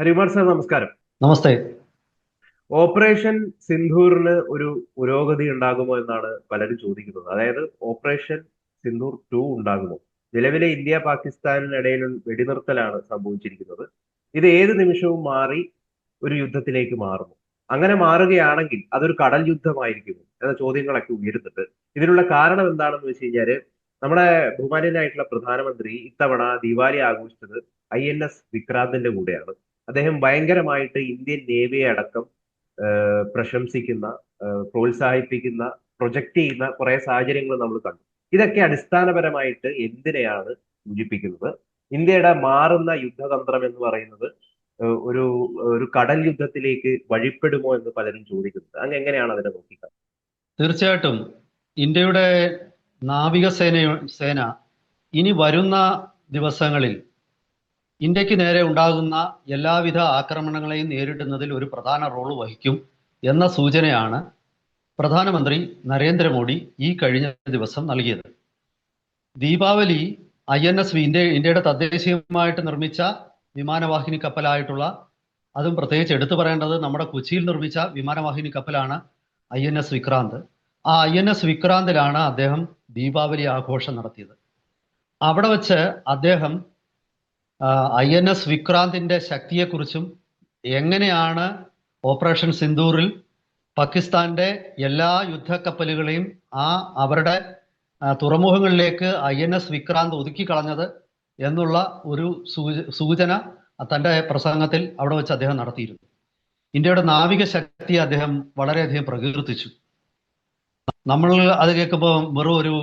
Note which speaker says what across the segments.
Speaker 1: Harikumar sir നമസ്കാരം.
Speaker 2: നമസ്തേ.
Speaker 1: Operation സിന്ധൂറിന് ഒരു പുരോഗതി ഉണ്ടാകുമോ എന്നാണ് പലരും ചോദിക്കുന്നത്. അതായത് ഓപ്പറേഷൻ സിന്ധൂർ ടു ഉണ്ടാകുമോ? നിലവിലെ ഇന്ത്യ പാകിസ്ഥാനിനിടയിൽ വെടിനിർത്തലാണ് സംഭവിച്ചിരിക്കുന്നത്. ഇത് ഏത് നിമിഷവും മാറി ഒരു യുദ്ധത്തിലേക്ക് മാറുന്നു. അങ്ങനെ മാറുകയാണെങ്കിൽ അതൊരു കടൽ യുദ്ധമായിരിക്കുമോ എന്ന ചോദ്യങ്ങളൊക്കെ ഉയരുന്നുണ്ട്. ഇതിനുള്ള കാരണം എന്താണെന്ന് വെച്ച് കഴിഞ്ഞാൽ നമ്മുടെ ബഹുമാനിയനായിട്ടുള്ള പ്രധാനമന്ത്രി ഇത്തവണ ദിവാലി ആഘോഷിച്ചത് ഐ എൻ എസ് വിക്രാന്തിന്റെ കൂടെയാണ്. അദ്ദേഹം ഭയങ്കരമായിട്ട് ഇന്ത്യൻ നേവിയെ അടക്കം പ്രശംസിക്കുന്ന പ്രോത്സാഹിപ്പിക്കുന്ന പ്രൊജക്ട് ചെയ്യുന്ന കുറെ സാഹചര്യങ്ങൾ നമ്മൾ കണ്ടു. ഇതൊക്കെ അടിസ്ഥാനപരമായിട്ട് എന്തിനെയാണ് സൂചിപ്പിക്കുന്നത്? ഇന്ത്യയുടെ മാറുന്ന യുദ്ധതന്ത്രം എന്ന് പറയുന്നത് ഒരു ഒരു കടൽ യുദ്ധത്തിലേക്ക് വഴിപ്പെടുമോ എന്ന് പലരും ചോദിക്കുന്നത്. അങ്ങ് എങ്ങനെയാണ് അതിനെ നോക്കിക്കാണുന്നത്?
Speaker 2: തീർച്ചയായിട്ടും. ഇന്ത്യയുടെ നാവികസേന സേന ഇനി വരുന്ന ദിവസങ്ങളിൽ ഇന്ത്യയ്ക്ക് നേരെ ഉണ്ടാകുന്ന എല്ലാവിധ ആക്രമണങ്ങളെയും നേരിടുന്നതിൽ ഒരു പ്രധാന റോൾ വഹിക്കും എന്ന സൂചനയാണ് പ്രധാനമന്ത്രി നരേന്ദ്രമോദി ഈ കഴിഞ്ഞ ദിവസം നൽകിയത്. Deepavali I N S India ഇന്ത്യയുടെ തദ്ദേശീയമായിട്ട് നിർമ്മിച്ച വിമാനവാഹിനി കപ്പലായിട്ടുള്ള അതും പ്രത്യേകിച്ച് എടുത്തു പറയേണ്ടത് നമ്മുടെ കൊച്ചിയിൽ നിർമ്മിച്ച വിമാനവാഹിനി കപ്പലാണ് ഐ എൻ എസ് വിക്രാന്ത്. ആ ഐ എൻ എസ് വിക്രാന്തിലാണ് അദ്ദേഹം ദീപാവലി ആഘോഷം നടത്തിയത്. അവിടെ വച്ച് അദ്ദേഹം ഐ എൻ എസ് വിക്രാന്തിന്റെ ശക്തിയെക്കുറിച്ചും എങ്ങനെയാണ് ഓപ്പറേഷൻ സിന്ദൂറിൽ പാകിസ്ഥാന്റെ എല്ലാ യുദ്ധക്കപ്പലുകളെയും ആ അവരുടെ തുറമുഖങ്ങളിലേക്ക് ഐ എൻ എസ് വിക്രാന്ത് ഒതുക്കി കളഞ്ഞത് എന്നുള്ള ഒരു സൂചന തന്റെ പ്രസംഗത്തിൽ അവിടെ വെച്ച് അദ്ദേഹം നടത്തിയിരുന്നു. ഇന്ത്യയുടെ നാവിക ശക്തി അദ്ദേഹം വളരെയധികം പ്രകീർത്തിച്ചു. നമ്മൾ അത് കേൾക്കുമ്പോൾ വെറും ഒരു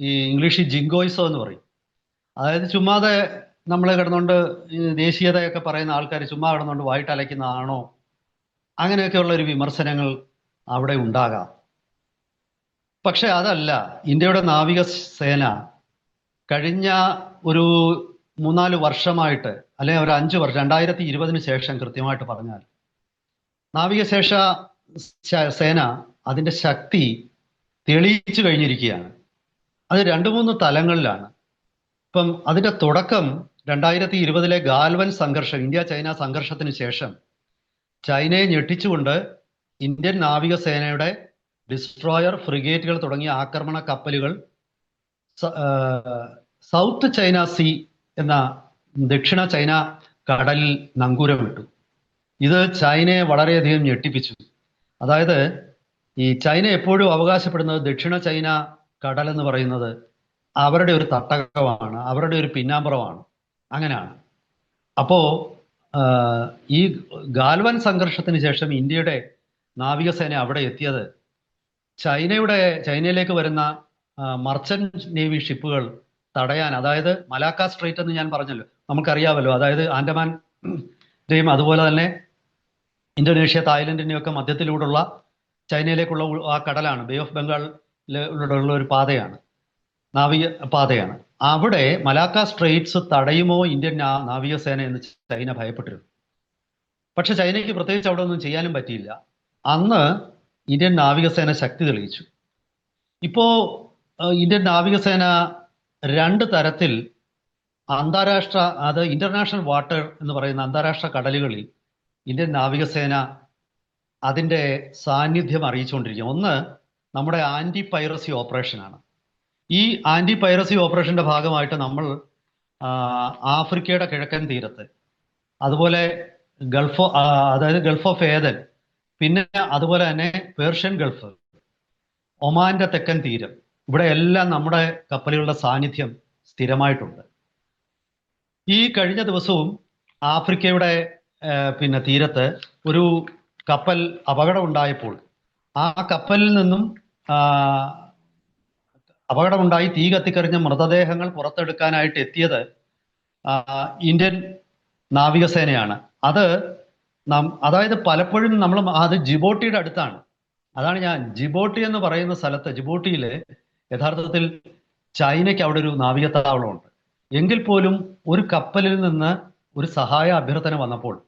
Speaker 2: ഈ ഇംഗ്ലീഷിൽ ജിങ്കോയിസോ എന്ന് പറയും. അതായത് ചുമ്മാതെ നമ്മൾ കിടന്നുകൊണ്ട് ദേശീയതയൊക്കെ പറയുന്ന ആൾക്കാർ ചുമ്മാ കിടന്നുകൊണ്ട് വായിട്ട് അലയ്ക്കുന്നതാണോ അങ്ങനെയൊക്കെയുള്ള ഒരു വിമർശനങ്ങൾ അവിടെ ഉണ്ടാകാം. പക്ഷെ അതല്ല ഇന്ത്യയുടെ നാവിക സേന കഴിഞ്ഞ ഒരു മൂന്നാൽ വർഷമായിട്ട് അല്ലെങ്കിൽ ഒരു അഞ്ച് വർഷം രണ്ടായിരത്തി ഇരുപതിന് ശേഷം കൃത്യമായിട്ട് പറഞ്ഞാൽ നാവികശേഷ സേന അതിന്റെ ശക്തി തെളിയിച്ചു കഴിഞ്ഞിരിക്കുകയാണ്. അത് രണ്ട് മൂന്ന് തലങ്ങളിലാണ്. ഇപ്പം അതിന്റെ തുടക്കം രണ്ടായിരത്തി ഇരുപതിലെ ഗാൽവൻ സംഘർഷം ഇന്ത്യ ചൈന സംഘർഷത്തിന് ശേഷം ചൈനയെ ഞെട്ടിച്ചുകൊണ്ട് ഇന്ത്യൻ നാവികസേനയുടെ ഡിസ്ട്രോയർ ഫ്രിഗേറ്റുകൾ തുടങ്ങിയ ആക്രമണ കപ്പലുകൾ സൗത്ത് ചൈന സി എന്ന ദക്ഷിണ ചൈന കടലിൽ നങ്കൂരമിട്ടു. ഇത് ചൈനയെ വളരെയധികം ഞെട്ടിപ്പിച്ചു. അതായത് ഈ ചൈന എപ്പോഴും അവകാശപ്പെടുന്നത് ദക്ഷിണ ചൈന കടൽ എന്ന് പറയുന്നത് അവരുടെ ഒരു തട്ടകമാണ് അവരുടെ ഒരു പിന്നാമ്പുറമാണ്. അങ്ങനെയാണ്. അപ്പോ ഈ ഗാൽവൻ സംഘർഷത്തിന് ശേഷം ഇന്ത്യയുടെ നാവികസേന അവിടെ എത്തിയത് ചൈനയുടെ ചൈനയിലേക്ക് വരുന്ന മർച്ചന്റ് നേവി ഷിപ്പുകൾ തടയാൻ അതായത് മലാക്ക സ്ട്രേറ്റ് എന്ന് ഞാൻ പറഞ്ഞല്ലോ നമുക്കറിയാമല്ലോ. അതായത് ആൻഡമാന്റെയും അതുപോലെ തന്നെ ഇന്തോനേഷ്യ തായ്ലൻഡിന്റെയും ഒക്കെ മധ്യത്തിലൂടെയുള്ള ചൈനയിലേക്കുള്ള ആ കടലാണ് ബേ ഓഫ് ബംഗാളിലുള്ള ഒരു പാതയാണ് നാവിക പാതയാണ്. അവിടെ മലാക്ക സ്ട്രെയിറ്റ്സ് തടയുമോ ഇന്ത്യൻ നാവികസേന എന്ന് ചൈന ഭയപ്പെട്ടിരുന്നു. പക്ഷെ ചൈനയ്ക്ക് പ്രത്യേകിച്ച് അവിടെ ഒന്നും ചെയ്യാനും പറ്റിയില്ല. അന്ന് ഇന്ത്യൻ നാവികസേന ശക്തി തെളിയിച്ചു. ഇപ്പോ ഇന്ത്യൻ നാവികസേന രണ്ട് തരത്തിൽ അന്താരാഷ്ട്ര അത് ഇന്റർനാഷണൽ വാട്ടർ എന്ന് പറയുന്ന അന്താരാഷ്ട്ര കടലുകളിൽ ഇന്ത്യൻ നാവികസേന അതിന്റെ സാന്നിധ്യം അറിയിച്ചുകൊണ്ടിരിക്കുക ഒന്ന് നമ്മുടെ ആന്റി പൈറസി ഓപ്പറേഷനാണ്. ഈ ആന്റി പൈറസി ഓപ്പറേഷന്റെ ഭാഗമായിട്ട് നമ്മൾ ആഫ്രിക്കയുടെ കിഴക്കൻ തീരത്ത് അതുപോലെ ഗൾഫ് അതായത് ഗൾഫ് ഓഫ് ഏതൻ പിന്നെ അതുപോലെ തന്നെ പേർഷ്യൻ ഗൾഫ് ഒമാന്റെ തെക്കൻ തീരം ഇവിടെ എല്ലാം നമ്മുടെ കപ്പലുകളുടെ സാന്നിധ്യം സ്ഥിരമായിട്ടുണ്ട്. ഈ കഴിഞ്ഞ ദിവസവും ആഫ്രിക്കയുടെ പിന്നെ തീരത്ത് ഒരു കപ്പൽ അപകടം ഉണ്ടായപ്പോൾ ആ കപ്പലിൽ നിന്നും അപകടമുണ്ടായി. തീ കത്തിക്കറിഞ്ഞ മൃതദേഹങ്ങൾ പുറത്തെടുക്കാനായിട്ട് എത്തിയത് ഇന്ത്യൻ നാവികസേനയാണ്. അത് നാം അതായത് പലപ്പോഴും നമ്മൾ അത് ജിബോട്ടിയുടെ അടുത്താണ്. അതാണ് ഞാൻ ജിബോട്ടി എന്ന് പറയുന്ന സ്ഥലത്ത് ജിബോട്ടിയിൽ യഥാർത്ഥത്തിൽ ചൈനയ്ക്ക് അവിടെ ഒരു നാവിക താവളമുണ്ട് എങ്കിൽ പോലും ഒരു കപ്പലിൽ നിന്ന് ഒരു സഹായ അഭ്യർത്ഥന വന്നപ്പോൾ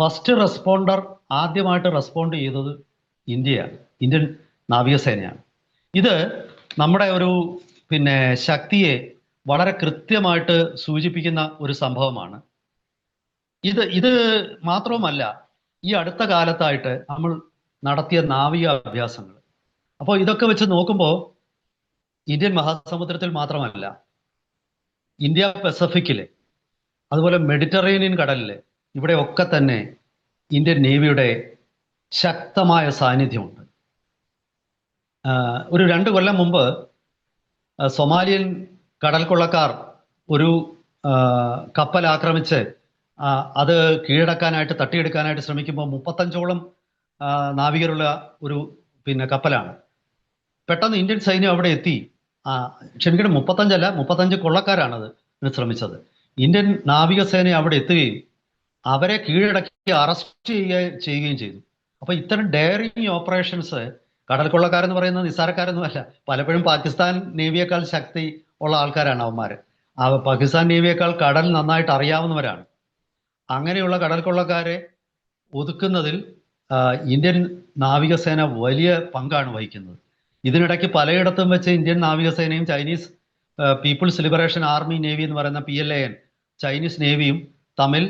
Speaker 2: ഫസ്റ്റ് റെസ്പോണ്ടർ ആദ്യമായിട്ട് റെസ്പോണ്ട് ചെയ്തത് ഇന്ത്യയാണ് ഇന്ത്യൻ നാവികസേനയാണ്. ഇത് നമ്മുടെ ഒരു പിന്നെ ശക്തിയെ വളരെ കൃത്യമായിട്ട് സൂചിപ്പിക്കുന്ന ഒരു സംഭവമാണ്. ഇത് ഇത് മാത്രവുമല്ല ഈ അടുത്ത കാലത്തായിട്ട് നമ്മൾ നടത്തിയ നാവിക അഭ്യാസങ്ങൾ. അപ്പോൾ ഇതൊക്കെ വെച്ച് നോക്കുമ്പോൾ ഇന്ത്യൻ മഹാസമുദ്രത്തിൽ മാത്രമല്ല ഇന്ത്യ പസഫിക്കിൽ അതുപോലെ മെഡിറ്ററേനിയൻ കടലിൽ ഇവിടെയൊക്കെ തന്നെ ഇന്ത്യൻ നേവിയുടെ ശക്തമായ സാന്നിധ്യമുണ്ട്. ഒരു രണ്ട് കൊല്ലം മുമ്പ് സൊമാലിയൻ കടൽ കൊള്ളക്കാർ ഒരു കപ്പൽ ആക്രമിച്ച് അത് കീഴടക്കാനായിട്ട് തട്ടിയെടുക്കാനായിട്ട് ശ്രമിക്കുമ്പോൾ മുപ്പത്തഞ്ചോളം നാവികരുള്ള ഒരു പിന്നെ കപ്പലാണ്. പെട്ടെന്ന് ഇന്ത്യൻ സൈന്യം അവിടെ എത്തി. ക്ഷമിക്കണം മുപ്പത്തഞ്ചല്ല മുപ്പത്തഞ്ച് കൊള്ളക്കാരാണത് ശ്രമിച്ചത്. ഇന്ത്യൻ നാവികസേന അവിടെ എത്തുകയും അവരെ കീഴടക്കി അറസ്റ്റ് ചെയ്യുക ചെയ്യുകയും ചെയ്തു. അപ്പൊ ഇത്തരം ഡെയറിങ് ഓപ്പറേഷൻസ് കടൽ കൊള്ളക്കാരെന്ന് പറയുന്നത് നിസ്സാരക്കാരൊന്നുമല്ല പലപ്പോഴും പാകിസ്ഥാൻ നേവിയേക്കാൾ ശക്തി ഉള്ള ആൾക്കാരാണ് അവന്മാർ പാകിസ്ഥാൻ നേവിയേക്കാൾ കടൽ നന്നായിട്ട് അറിയാവുന്നവരാണ്. അങ്ങനെയുള്ള കടൽ കൊള്ളക്കാരെ ഒതുക്കുന്നതിൽ ഇന്ത്യൻ നാവികസേന വലിയ പങ്കാണ് വഹിക്കുന്നത്. ഇതിനിടയ്ക്ക് പലയിടത്തും വെച്ച് Indian നാവികസേനയും Chinese people's liberation army navy എന്ന് പറയുന്ന P L A N Chinese നേവിയും തമ്മിൽ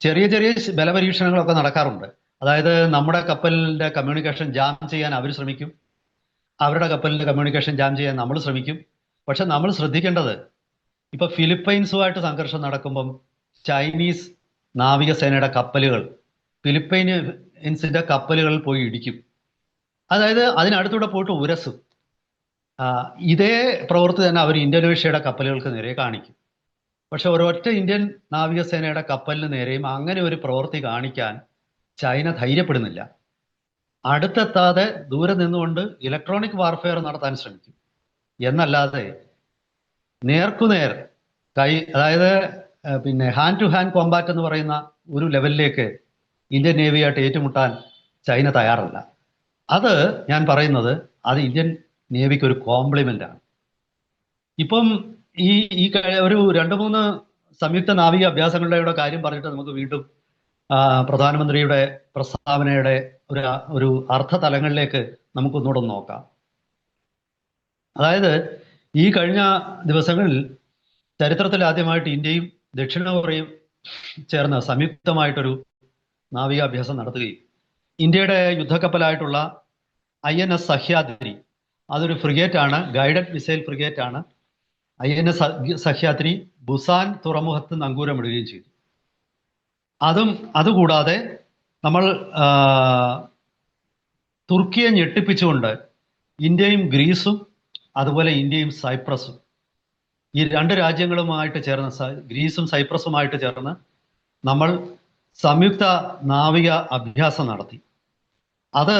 Speaker 2: ചെറിയ ചെറിയ ബലപരീക്ഷണങ്ങളൊക്കെ നടക്കാറുണ്ട്. അതായത് നമ്മുടെ കപ്പലിന്റെ കമ്മ്യൂണിക്കേഷൻ ജാം ചെയ്യാൻ അവർ ശ്രമിക്കും. അവരുടെ കപ്പലിന്റെ കമ്മ്യൂണിക്കേഷൻ ജാം ചെയ്യാൻ നമ്മൾ ശ്രമിക്കും. പക്ഷെ നമ്മൾ ശ്രദ്ധിക്കേണ്ടത് ഇപ്പൊ ഫിലിപ്പൈൻസുമായിട്ട് സംഘർഷം നടക്കുമ്പം ചൈനീസ് നാവികസേനയുടെ കപ്പലുകൾ ഫിലിപ്പൈൻസിന്റെ കപ്പലുകളിൽ പോയി ഇടിക്കും. അതായത് അതിനടുത്തൂടെ പോയിട്ട് ഉരസും. ഇതേ പ്രവൃത്തി തന്നെ അവർ ഇന്തോനേഷ്യയുടെ കപ്പലുകൾക്ക് നേരെ കാണിക്കും. പക്ഷെ ഒരൊറ്റ ഇന്ത്യൻ നാവികസേനയുടെ കപ്പലിന് നേരെയും അങ്ങനെ ഒരു പ്രവൃത്തി കാണിക്കാൻ ചൈന ധൈര്യപ്പെടുന്നില്ല. അടുത്തെത്താതെ ദൂരെ നിന്നുകൊണ്ട് ഇലക്ട്രോണിക് വാർഫെയർ നടത്താൻ ശ്രമിക്കും. എന്നല്ലാതെ നേർക്കുനേർ കൈ അതായത് പിന്നെ ഹാൻഡ് ടു ഹാൻഡ് കോമ്പാറ്റ് എന്ന് പറയുന്ന ഒരു ലെവലിലേക്ക് ഇന്ത്യൻ നേവിയായിട്ട് ഏറ്റുമുട്ടാൻ ചൈന തയ്യാറല്ല. അത് ഞാൻ പറയുന്നത് അത് ഇന്ത്യൻ നേവിക്ക് ഒരു കോംപ്ലിമെന്റ് ആണ്. ഇപ്പം ഈ ഈ ഒരു രണ്ട് മൂന്ന് സംയുക്ത നാവിക അഭ്യാസങ്ങളുടെ കാര്യം പറഞ്ഞിട്ട് നമുക്ക് വീണ്ടും പ്രധാനമന്ത്രിയുടെ പ്രസ്താവനയുടെ ഒരു ഒരു അർത്ഥ തലങ്ങളിലേക്ക് നമുക്കൊന്നുകൂടെ നോക്കാം. അതായത് ഈ കഴിഞ്ഞ ദിവസങ്ങളിൽ ചരിത്രത്തിൽ ആദ്യമായിട്ട് ഇന്ത്യയും ദക്ഷിണ കൊറിയയും ചേർന്ന് സംയുക്തമായിട്ടൊരു നാവികാഭ്യാസം നടത്തുകയും ഇന്ത്യയുടെ യുദ്ധക്കപ്പലായിട്ടുള്ള ഐ എൻ എസ് സഹ്യാദ്രി അതൊരു ഫ്രിഗേറ്റ് ആണ് ഗൈഡഡ് മിസൈൽ ഫ്രിഗേറ്റ് ആണ് I N S Sahyadri Busan തുറമുഖത്ത് നങ്കൂരമിടുകയും ചെയ്തു. അതും അതുകൂടാതെ നമ്മൾ തുർക്കിയെ ഞെട്ടിപ്പിച്ചുകൊണ്ട് ഇന്ത്യയും ഗ്രീസും അതുപോലെ ഇന്ത്യയും സൈപ്രസും ഈ രണ്ട് രാജ്യങ്ങളുമായിട്ട് ചേർന്ന് ഗ്രീസും സൈപ്രസുമായിട്ട് ചേർന്ന് നമ്മൾ സംയുക്ത നാവിക അഭ്യാസം നടത്തി. അത്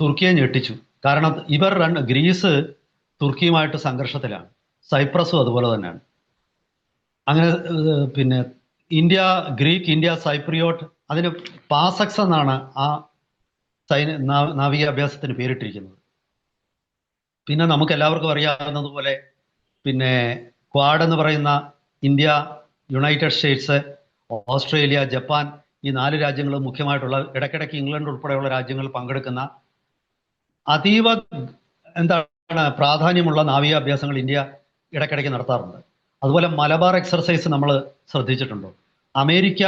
Speaker 2: തുർക്കിയെ ഞെട്ടിച്ചു. കാരണം ഇവർ രണ്ട് ഗ്രീസ് തുർക്കിയുമായിട്ട് സംഘർഷത്തിലാണ്. സൈപ്രസും അതുപോലെ തന്നെയാണ്. അങ്ങനെ പിന്നെ ഇന്ത്യ ഗ്രീക്ക് ഇന്ത്യ സൈപ്രിയോട്ട് അതിന് പാസക്സ് എന്നാണ് ആ സൈന നാവിക നാവികാഭ്യാസത്തിന് പേരിട്ടിരിക്കുന്നത്. പിന്നെ നമുക്ക് എല്ലാവർക്കും അറിയാവുന്നതുപോലെ പിന്നെ ക്വാഡ് എന്ന് പറയുന്ന India United States Australia Japan ഈ നാല് രാജ്യങ്ങൾ മുഖ്യമായിട്ടുള്ള ഇടയ്ക്കിടയ്ക്ക് ഇംഗ്ലണ്ട് ഉൾപ്പെടെയുള്ള രാജ്യങ്ങൾ പങ്കെടുക്കുന്ന അതീവ എന്താണ് പ്രാധാന്യമുള്ള നാവികാഭ്യാസങ്ങൾ ഇന്ത്യ ഇടയ്ക്കിടയ്ക്ക് നടത്താറുണ്ട്. അതുപോലെ മലബാർ എക്സർസൈസ് നമ്മൾ ശ്രദ്ധിച്ചിട്ടുണ്ടോ? അമേരിക്ക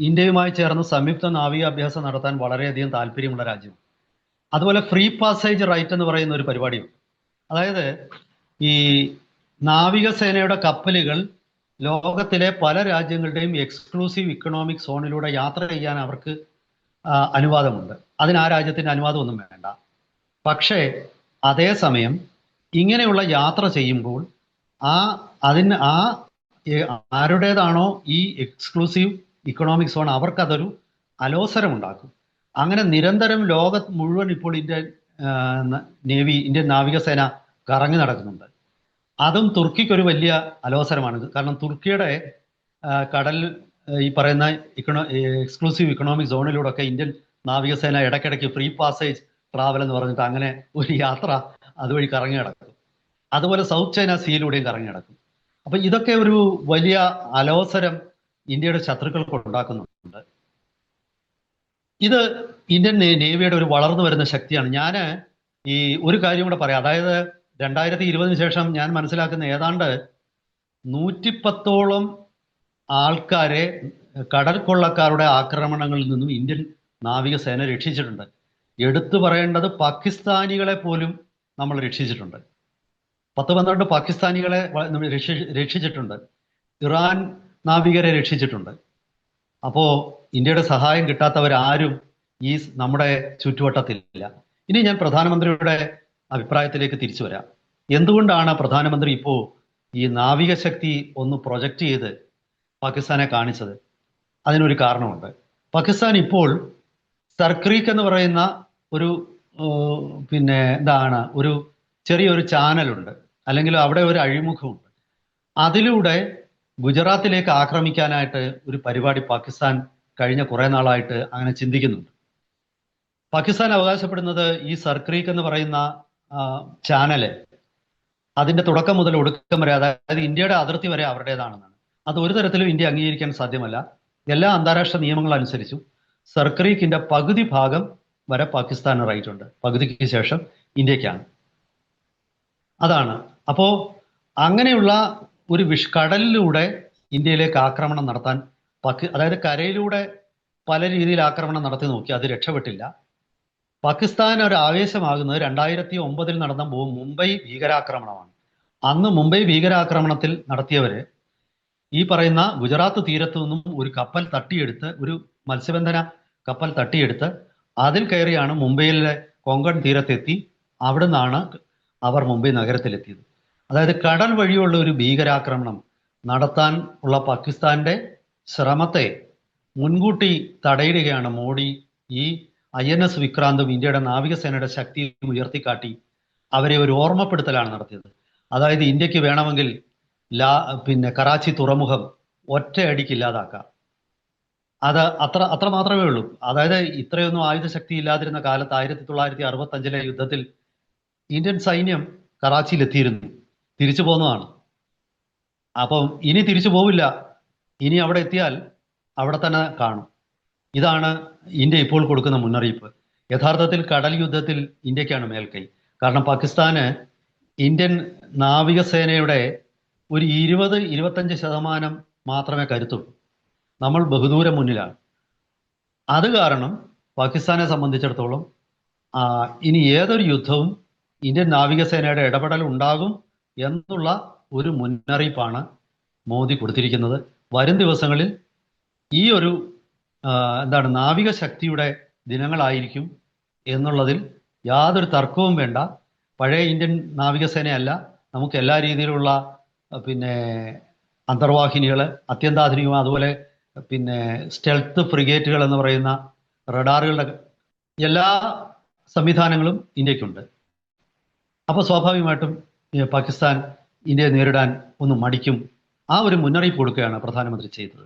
Speaker 2: ഇന്ത്യയുമായി ചേർന്ന് സംയുക്ത നാവിക അഭ്യാസം നടത്താൻ വളരെയധികം താല്പര്യമുള്ള രാജ്യം. അതുപോലെ ഫ്രീ പാസേജ് റൈറ്റ് എന്ന് പറയുന്ന ഒരു പരിപാടിയുണ്ട്. അതായത് ഈ നാവികസേനയുടെ കപ്പലുകൾ ലോകത്തിലെ പല രാജ്യങ്ങളുടെയും എക്സ്ക്ലൂസീവ് ഇക്കണോമിക് സോണിലൂടെ യാത്ര ചെയ്യാൻ അവർക്ക് അനുവാദമുണ്ട്. അതിന് ആ രാജ്യത്തിന്റെ അനുവാദമൊന്നും വേണ്ട. പക്ഷേ അതേസമയം ഇങ്ങനെയുള്ള യാത്ര ചെയ്യുമ്പോൾ ആ അതിന് ആ ആരുടേതാണോ ഈ എക്സ്ക്ലൂസീവ് ഇക്കണോമിക് സോൺ അവർക്കതൊരു അലോസരമുണ്ടാക്കും. അങ്ങനെ നിരന്തരം ലോക മുഴുവൻ ഇപ്പോൾ ഇന്ത്യൻ നേവി ഇന്ത്യൻ നാവികസേന കറങ്ങി നടക്കുന്നുണ്ട്. അതും തുർക്കിക്കൊരു വലിയ അലോസരമാണ്. കാരണം തുർക്കിയുടെ കടൽ ഈ പറയുന്ന ഇക്കണോ എക്സ്ക്ലൂസീവ് ഇക്കണോമിക് സോണിലൂടെ ഒക്കെ ഇന്ത്യൻ നാവികസേന ഇടയ്ക്കിടയ്ക്ക് ഫ്രീ പാസേജ് ട്രാവൽ എന്ന് പറഞ്ഞിട്ട് അങ്ങനെ ഒരു യാത്ര അതുവഴി കറങ്ങി നടക്കും. അതുപോലെ സൗത്ത് ചൈന സീയിലൂടെയും കറങ്ങി നടക്കും. അപ്പൊ ഇതൊക്കെ ഒരു വലിയ അലോസരം ഇന്ത്യയുടെ ശത്രുക്കൾക്ക് ഉണ്ടാക്കുന്നുണ്ട്. ഇത് ഇന്ത്യൻ നേവിയുടെ ഒരു വളർന്നു വരുന്ന ശക്തിയാണ്. ഞാൻ ഈ ഒരു കാര്യം കൂടെ പറയാം. അതായത് രണ്ടായിരത്തി ഇരുപതിന് ശേഷം ഞാൻ മനസ്സിലാക്കുന്ന ഏതാണ്ട് നൂറ്റിപ്പത്തോളം ആൾക്കാരെ കടൽ കൊള്ളക്കാരുടെ ആക്രമണങ്ങളിൽ നിന്നും ഇന്ത്യൻ നാവികസേന രക്ഷിച്ചിട്ടുണ്ട്. എടുത്തു പറയേണ്ടത് പാകിസ്ഥാനികളെ പോലും നമ്മൾ രക്ഷിച്ചിട്ടുണ്ട്. പത്ത് പന്ത്രണ്ട് പാകിസ്ഥാനികളെ രക്ഷിച്ചിട്ടുണ്ട്. ഇറാൻ നാവികരെ രക്ഷിച്ചിട്ടുണ്ട്. അപ്പോ ഇന്ത്യയുടെ സഹായം കിട്ടാത്തവരാരും ഈ നമ്മുടെ ചുറ്റുവട്ടത്തിലില്ല. ഇനി ഞാൻ പ്രധാനമന്ത്രിയുടെ അഭിപ്രായത്തിലേക്ക് തിരിച്ചു വരാം. എന്തുകൊണ്ടാണ് പ്രധാനമന്ത്രി ഇപ്പോ ഈ നാവിക ശക്തി ഒന്ന് പ്രൊജക്റ്റ് ചെയ്ത് പാകിസ്ഥാനെ കാണിച്ചത്? അതിനൊരു കാരണമുണ്ട്. പാകിസ്ഥാൻ ഇപ്പോൾ സർക്രീക്ക് എന്ന് പറയുന്ന ഒരു പിന്നെ എന്താണ് ഒരു ചെറിയൊരു ചാനലുണ്ട് അല്ലെങ്കിൽ അവിടെ ഒരു അഴിമുഖമുണ്ട്. അതിലൂടെ ഗുജറാത്തിലേക്ക് ആക്രമിക്കാനായിട്ട് ഒരു പരിപാടി പാകിസ്ഥാൻ കഴിഞ്ഞ കുറെ നാളായിട്ട് അങ്ങനെ ചിന്തിക്കുന്നുണ്ട്. പാകിസ്ഥാൻ അവകാശപ്പെടുന്നത് ഈ സർക്രീക്ക് എന്ന് പറയുന്ന ചാനൽ അതിന്റെ തുടക്കം മുതൽ ഒടുക്കം വരെ അതായത് ഇന്ത്യയുടെ അതിർത്തി വരെ അവരുടേതാണെന്നാണ്. അത് ഒരു തരത്തിലും ഇന്ത്യ അംഗീകരിക്കാൻ സാധ്യമല്ല. എല്ലാ അന്താരാഷ്ട്ര നിയമങ്ങൾ അനുസരിച്ചും സർക്രീക്കിന്റെ പകുതി ഭാഗം വരെ പാകിസ്ഥാന് റൈറ്റ് ഉണ്ട് പകുതിക്ക് ശേഷം ഇന്ത്യക്കാണ്. അതാണ്. അപ്പോ അങ്ങനെയുള്ള ഒരു വിഷ് കടലിലൂടെ ഇന്ത്യയിലേക്ക് ആക്രമണം നടത്താൻ പക്ക് അതായത് കരയിലൂടെ പല രീതിയിൽ ആക്രമണം നടത്തി നോക്കി അത് രക്ഷപ്പെട്ടില്ല. പാകിസ്ഥാൻ ഒരു ആവേശമാകുന്നത് രണ്ടായിരത്തി ഒമ്പതിൽ നടന്ന മുംബൈ ഭീകരാക്രമണമാണ്. അന്ന് മുംബൈ ഭീകരാക്രമണത്തിൽ നടത്തിയവര് ഈ പറയുന്ന ഗുജറാത്ത് തീരത്തു നിന്നും ഒരു കപ്പൽ തട്ടിയെടുത്ത് ഒരു മത്സ്യബന്ധന കപ്പൽ തട്ടിയെടുത്ത് അതിൽ കയറിയാണ് മുംബൈയിലെ കൊങ്കൺ തീരത്തെത്തി. അവിടെ നിന്നാണ് അവർ മുംബൈ നഗരത്തിലെത്തിയത്. അതായത് കടൽ വഴിയുള്ള ഒരു ഭീകരാക്രമണം നടത്താൻ ഉള്ള പാകിസ്ഥാന്റെ ശ്രമത്തെ മുൻകൂട്ടി തടയിടുകയാണ് മോഡി ഈ ഐ എൻ എസ് വിക്രാന്തും ഇന്ത്യയുടെ നാവികസേനയുടെ ശക്തിയും ഉയർത്തിക്കാട്ടി അവരെ ഒരു ഓർമ്മപ്പെടുത്തലാണ് നടത്തിയത്. അതായത് ഇന്ത്യയ്ക്ക് വേണമെങ്കിൽ ലാ പിന്നെ കറാച്ചി തുറമുഖം ഒറ്റയടിക്ക് ഇല്ലാതാക്കാം. അത് അത്ര അത്ര മാത്രമേ ഉള്ളൂ. അതായത് ഇത്രയൊന്നും ആയുധശക്തി ഇല്ലാതിരുന്ന കാലത്ത് ആയിരത്തി തൊള്ളായിരത്തി അറുപത്തി അഞ്ചിലെ യുദ്ധത്തിൽ ഇന്ത്യൻ സൈന്യം കറാച്ചിയിൽ എത്തിയിരുന്നു തിരിച്ചു പോന്നതാണ് അപ്പം ഇനി തിരിച്ചു പോവില്ല. ഇനി അവിടെ എത്തിയാൽ അവിടെ തന്നെ കാണും. ഇതാണ് ഇന്ത്യ ഇപ്പോൾ കൊടുക്കുന്ന മുന്നറിയിപ്പ്. യഥാർത്ഥത്തിൽ കടൽ യുദ്ധത്തിൽ ഇന്ത്യക്കാണ് മേൽക്കൈ. കാരണം പാകിസ്ഥാന് ഇന്ത്യൻ നാവികസേനയുടെ ഒരു ഇരുപത് ഇരുപത്തഞ്ച് ശതമാനം മാത്രമേ കരുത്തുള്ളൂ നമ്മൾ ബഹുദൂരം മുന്നിലാണ്. അത് കാരണം പാകിസ്ഥാനെ സംബന്ധിച്ചിടത്തോളം ഇനി ഏതൊരു യുദ്ധവും ഇന്ത്യൻ നാവികസേനയുടെ ഇടപെടൽ ഉണ്ടാകും എന്നുള്ള ഒരു മുന്നറിയിപ്പാണ് മോദി കൊടുത്തിരിക്കുന്നത്. വരും ദിവസങ്ങളിൽ ഈ ഒരു എന്താണ് നാവിക ശക്തിയുടെ ദിനങ്ങളായിരിക്കും എന്നുള്ളതിൽ യാതൊരു തർക്കവും വേണ്ട. പഴയ ഇന്ത്യൻ നാവികസേനയല്ല നമുക്ക് എല്ലാ രീതിയിലുള്ള പിന്നെ അന്തർവാഹിനികൾ അത്യന്താധുനികം അതുപോലെ പിന്നെ സ്റ്റെൽത്ത് ഫ്രിഗേറ്റുകൾ എന്ന് പറയുന്ന റഡാറുകളുടെ എല്ലാ സംവിധാനങ്ങളും ഇന്ത്യക്കുണ്ട്. അപ്പോൾ സ്വാഭാവികമായിട്ടും പാകിസ്ഥാൻ ഇന്ത്യയെ നേരിടാൻ ഒന്ന് മടിക്കും. ആ ഒരു മുന്നറിയിപ്പ് കൊടുക്കുകയാണ് പ്രധാനമന്ത്രി ചെയ്തത്.